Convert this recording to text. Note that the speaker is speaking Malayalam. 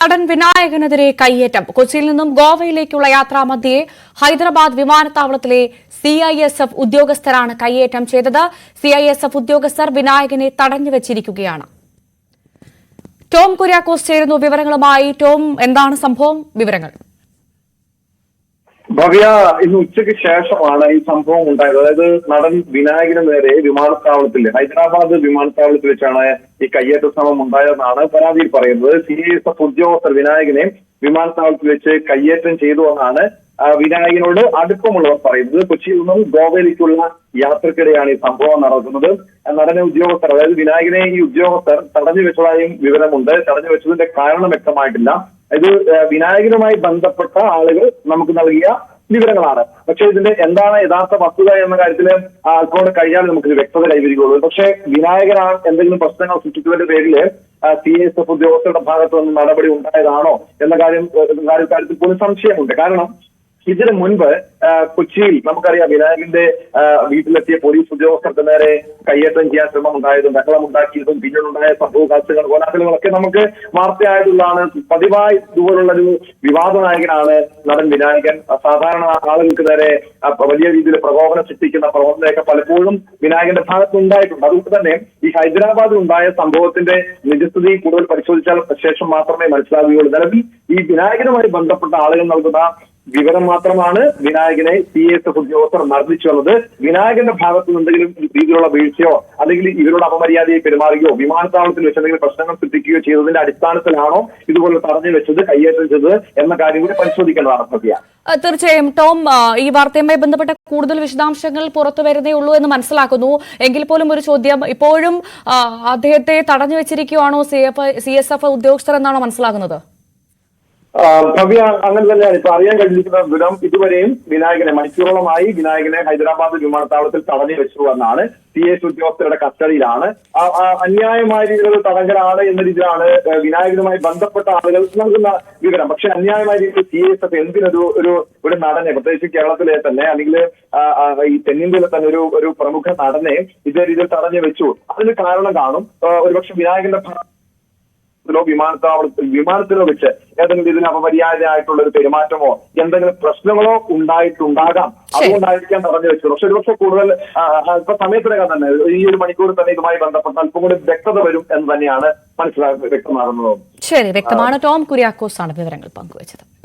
നടൻ വിനായകനെതിരെ കയ്യേറ്റം. കൊച്ചിയിൽ നിന്നും ഗോവയിലേക്കുള്ള യാത്രാമധ്യയെ ഹൈദരാബാദ് വിമാനത്താവളത്തിലെ സി ഐ എസ് എഫ് ഉദ്യോഗസ്ഥരാണ് കയ്യേറ്റം ചെയ്തത്. സി ഐ എസ് എഫ് ഉദ്യോഗസ്ഥർ വിനായകനെ തടഞ്ഞുവച്ചിരിക്കുകയാണ് ടോം കുര്യാക്കോസ് ചേരുന്നു വിവരങ്ങളുമായി. ടോം എന്താണ് സംഭവം? വിവരങ്ങൾ. ഭവ്യ ഇന്ന് ഉച്ചയ്ക്ക് ശേഷമാണ് ഈ സംഭവം ഉണ്ടായത്. അതായത് നടൻ വിനായകന് നേരെ വിമാനത്താവളത്തിൽ ഹൈദരാബാദ് വിമാനത്താവളത്തിൽ വെച്ചാണ് ഈ കയ്യേറ്റ ശ്രമം ഉണ്ടായതെന്നാണ് പരാതിയിൽ പറയുന്നത്. സി എസ് എഫ് ഉദ്യോഗസ്ഥർ വിനായകനെ വിമാനത്താവളത്തിൽ വെച്ച് കയ്യേറ്റം ചെയ്തു എന്നാണ് വിനായകനോട് അടുപ്പമുള്ളവർ പറയുന്നത്. കൊച്ചിയിൽ നിന്നും ഗോവയിലേക്കുള്ള യാത്രക്കിടെയാണ് ഈ സംഭവം നടക്കുന്നത്. നടനെ ഉദ്യോഗസ്ഥർ അതായത് വിനായകനെ ഈ ഉദ്യോഗസ്ഥർ തടഞ്ഞു വെച്ചതായും വിവരമുണ്ട്. തടഞ്ഞു വെച്ചതിന്റെ കാരണം വ്യക്തമായിട്ടില്ല. ഇത് വിനായകനുമായി ബന്ധപ്പെട്ട ആളുകൾ നമുക്ക് നൽകിയ വിവരങ്ങളാണ്. പക്ഷെ ഇതിന്റെ എന്താണ് യഥാർത്ഥ വസ്തുത എന്ന കാര്യത്തിൽ അല്പം കഴിഞ്ഞാൽ നമുക്ക് വ്യക്തത കൈവരികയുള്ളൂ പക്ഷേ വിനായകനാണ് എന്തെങ്കിലും പ്രശ്നങ്ങൾ സൃഷ്ടിച്ചതിന്റെ പേരിൽ സി എസ് എഫ് ഉദ്യോഗസ്ഥരുടെ ഭാഗത്തു നിന്ന് നടപടി ഉണ്ടായതാണോ എന്ന കാര്യ- കാര്യത്തിൽ പോലും സംശയമുണ്ട്. കാരണം ഇതിനു മുൻപ് കൊച്ചിയിൽ നമുക്കറിയാം വിനായകന്റെ വീട്ടിലെത്തിയ പോലീസ് ഉദ്യോഗസ്ഥർക്ക് നേരെ കയ്യേറ്റം ചെയ്യാൻ ശ്രമം ഉണ്ടായതും ബഹളം ഉണ്ടാക്കിയതും പിന്നീടുണ്ടായ സംഭവ കാഴ്ചകൾ കോലാഹലങ്ങളൊക്കെ നമുക്ക് വാർത്തയായതുള്ളതാണ് പതിവായി ഇതുപോലുള്ള ഒരു വിവാദ നായകനാണ് നടൻ വിനായകൻ. സാധാരണ ആളുകൾക്ക് നേരെ വലിയ രീതിയിൽ പ്രകോപനം സൃഷ്ടിക്കുന്ന പ്രവർത്തനമൊക്കെ പലപ്പോഴും വിനായകന്റെ ഭാഗത്ത് ഉണ്ടായിട്ടുണ്ട്. അതുകൊണ്ട് തന്നെ ഈ ഹൈദരാബാദിൽ ഉണ്ടായ സംഭവത്തിന്റെ നിജസ്ഥിതി കൂടുതൽ പരിശോധിച്ചാൽ ശേഷം മാത്രമേ മനസ്സിലാവുകയുള്ളൂ. നിലവിൽ ഈ വിനായകനുമായി ബന്ധപ്പെട്ട ആളുകൾ നൽകുന്ന വിവരം മാത്രമാണ് വിനായകനെ സി എസ് എഫ് ഉദ്യോഗസ്ഥർ മർദ്ദിച്ചു വന്നത്. വിനായകന്റെ ഭാഗത്ത് എന്തെങ്കിലും രീതിയിലുള്ള വീഴ്ചയോ അല്ലെങ്കിൽ ഇവരോട് അപമര്യാദയെ പെരുമാറുകയോ വിമാനത്താവളത്തിൽ വെച്ച് എന്തെങ്കിലും പ്രശ്നങ്ങൾ സൃഷ്ടിക്കുകയോ ചെയ്തതിന്റെ അടിസ്ഥാനത്തിലാണോ ഇതുപോലെ തടഞ്ഞു വെച്ചത് കയ്യേറ്റം ചെയ്തത് എന്ന കാര്യം കൂടി പരിശോധിക്കേണ്ടതാണ് പ്രതിയ. തീർച്ചയായും. ടോം ഈ വാർത്തയുമായി ബന്ധപ്പെട്ട കൂടുതൽ വിശദാംശങ്ങൾ പുറത്തു വരുന്നേ ഉള്ളൂ എന്ന് മനസ്സിലാക്കുന്നു. എങ്കിൽ പോലും ഒരു ചോദ്യം ഇപ്പോഴും അദ്ദേഹത്തെ തടഞ്ഞു വെച്ചിരിക്കുകയാണോ C F C S F ഉദ്യോഗസ്ഥർ എന്നാണോ മനസ്സിലാകുന്നത്? ഭവ്യ അങ്ങനെ തന്നെയാണ്. ഇപ്പൊ അറിയാൻ കഴിഞ്ഞിരിക്കുന്ന വിവരം ഇതുവരെയും വിനായകനെ മണിക്കൂറോളമായി വിനായകനെ ഹൈദരാബാദ് വിമാനത്താവളത്തിൽ തടഞ്ഞു വെച്ചു എന്നാണ് സി എസ് ഉദ്യോഗസ്ഥരുടെ കസ്റ്റഡിയിലാണ്. അന്യായമായ രീതിയിലുള്ള തടങ്കലാണ് എന്ന രീതിയിലാണ് വിനായകനുമായി ബന്ധപ്പെട്ട ആളുകൾ നൽകുന്ന വിവരം. പക്ഷെ അന്യായമായ രീതിയിൽ സി എസ് എഫ് എന്തിനൊരു ഒരു ഒരു നടനെ പ്രത്യേകിച്ച് കേരളത്തിലെ തന്നെ അല്ലെങ്കിൽ ഈ തെന്നിന്ത്യയിലെ തന്നെ ഒരു ഒരു പ്രമുഖ നടനെ ഇതേ രീതിയിൽ തടഞ്ഞു വെച്ചു. അതിന് കാരണം കാണും. ഒരുപക്ഷെ വിനായകന്റെ ഭാ- ോ വിമാനത്താവളത്തിൽ വിമാനത്തിലോ വെച്ച് ഏതെങ്കിലും ഇതിന് അപമര്യാദയായിട്ടുള്ള ഒരു പെരുമാറ്റമോ എന്തെങ്കിലും പ്രശ്നങ്ങളോ ഉണ്ടായിട്ടുണ്ടാകാം. അതുകൊണ്ടായിരിക്കാം പറഞ്ഞു വെച്ചത്. പക്ഷെ ഒരുപക്ഷെ കൂടുതൽ അല്പ സമയത്തിനകം തന്നെ ഈ ഒരു മണിക്കൂർ തന്നെ ഇതുമായി ബന്ധപ്പെട്ട് അല്പം കൂടി വ്യക്തത വരും എന്ന് തന്നെയാണ് മനസ്സിലാ വ്യക്തമാകുന്നത്. ശരി വ്യക്തമാണ്. ടോം കുര്യാക്കോസ് ആണ് വിവരങ്ങൾ പങ്കുവച്ചത്.